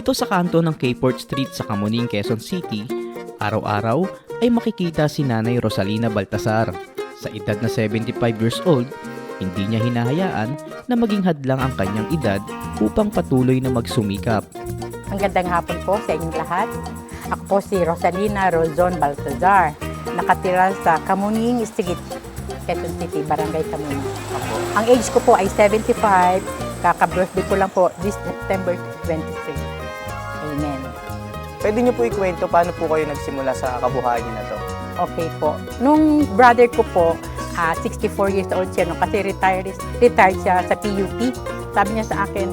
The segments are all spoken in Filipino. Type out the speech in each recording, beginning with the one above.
Dito sa kanto ng Kport Street sa Kamuning, Quezon City, araw-araw ay makikita si Nanay Rosalina Baltasar. Sa edad na 75 years old, hindi niya hinahayaan na maging hadlang ang kanyang edad upang patuloy na magsumikap. Magandang hapon po sa inyong lahat. Ako po si Rosalina Rozon Baltazar. Nakatira sa Kamuning Street, Quezon City, Barangay Kamuning. Ang age ko po ay 75. Kaka-birthday ko lang po this September 23. Amen. Pwede niyo po ikwento paano po kayo nagsimula sa kabuhayan niyo na to? Okay po. Nung brother ko po, ah, 64 years old siya, no, kasi retired, retired siya sa PUP. Sabi niya sa akin,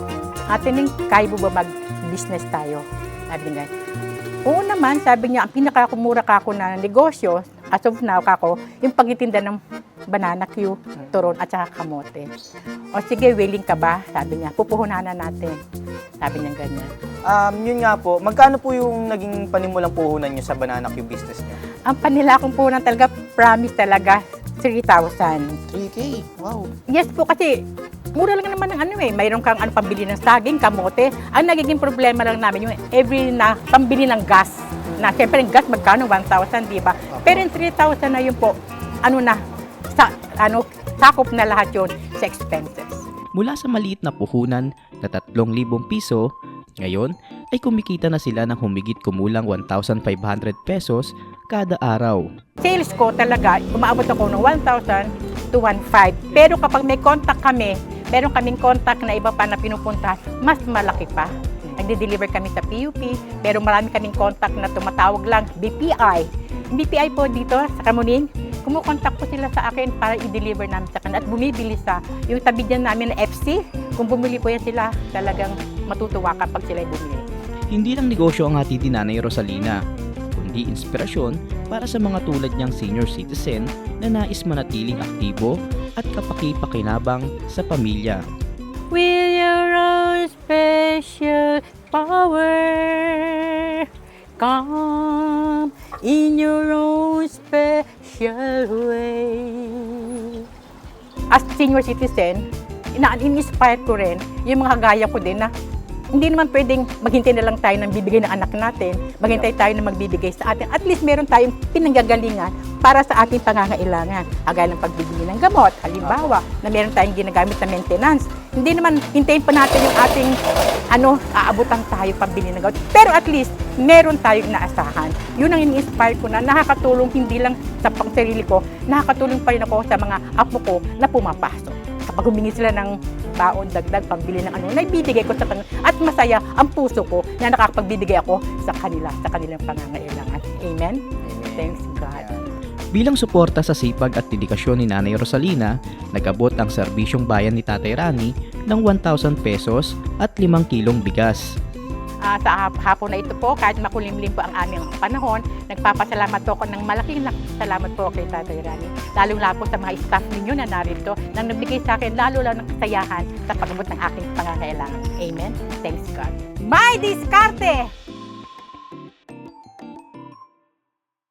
Ate Ning, kaya mo ba mag-business tayo? Sabi niya, oo naman, sabi niya, ang pinakakumura ka ako na negosyo, as of now, kako, yung pagtitinda ng banana Q, turon at saka kamote. O sige, willing ka ba? Sabi niya, pupuhunanan natin. Sabi niya ganyan. Um, yun nga po, magkano po yung naging panimulang puhunan niyo sa Banana Q business niyo? Ang panilakong po ng talaga, promise talaga, 3,000. 3K, wow. Yes po kasi mura lang naman ng ano eh. Mayroon kang ano pambili ng saging, kamote. Ang nagiging problema lang namin yung every na pambili ng gas. Na siyempre yung gas magkano 1,000, di ba? Pero yung 3,000 na yun po, ano na sa ano sakop na lahat yun sa expenses. Mula sa maliit na puhunan na 3,000 piso, ngayon ay kumikita na sila ng humigit kumulang 1,500 pesos kada araw. Sales ko talaga, umaabot ako ng 1,000 to 1,500. Pero kapag may contact kami, meron kaming contact na iba pa na pinupunta, mas malaki pa. Nagde-deliver kami sa PUP, pero marami kaming contact na tumatawag lang, BPI. BPI po dito sa Kamuning, kumukontak po sila sa akin para i-deliver namin sa kanila at bumibili sa yung tabi dyan namin na FC. Kung bumili po yan sila, talagang matutuwa kapag sila bumili. Hindi lang negosyo ang hatid ni Nanay Rosalina, kundi inspirasyon para sa mga tulad niyang senior citizen na nais manatiling aktibo at kapaki-pakinabang sa pamilya. With your own special power, come in your own special way. As senior citizen, ina- in-inspire ko rin yung mga gaya ko din na hindi naman pwedeng maghintay na lang tayo ng bibigay ng anak natin, maghintay tayo na magbibigay sa atin. At least meron tayong pinanggagalingan para sa ating pangangailangan. Agaya ng pagbibili ng gamot, halimbawa, na meron tayong ginagamit na maintenance. Hindi naman hintayin pa natin yung ating ano, aabutan tayo pambili ng gamot. Pero at least, meron tayong inaasahan. Yun ang in-inspire ko na nakakatulong hindi lang sa pang sarili ko, nakakatulong pa rin ako sa mga apo ko na pumapasok kapag humingi sila ng baon, dagdag, pambili ng ano, naibibigay ko sa kanila. At masaya ang puso ko na nakakapagbibigay ako sa kanila, sa kanilang pangangailangan. Amen? Thanks God. Bilang suporta sa sipag at dedikasyon ni Nanay Rosalina, nagabot ang serbisyong bayan ni Tatay Rani ng 1,000 pesos at 5 kilong bigas. Ah, sa hap- hapon na ito po, kahit makulimlim po ang aming panahon, nagpapasalamat po ako ng malaking lak- salamat po kay Tatay Rani. Lalo po sa mga staff ninyo na narito, nang nagbigay sa akin lalo lang ng kasayahan sa pagabot ng aking pangangailangan. Amen? Thanks God. May diskarte!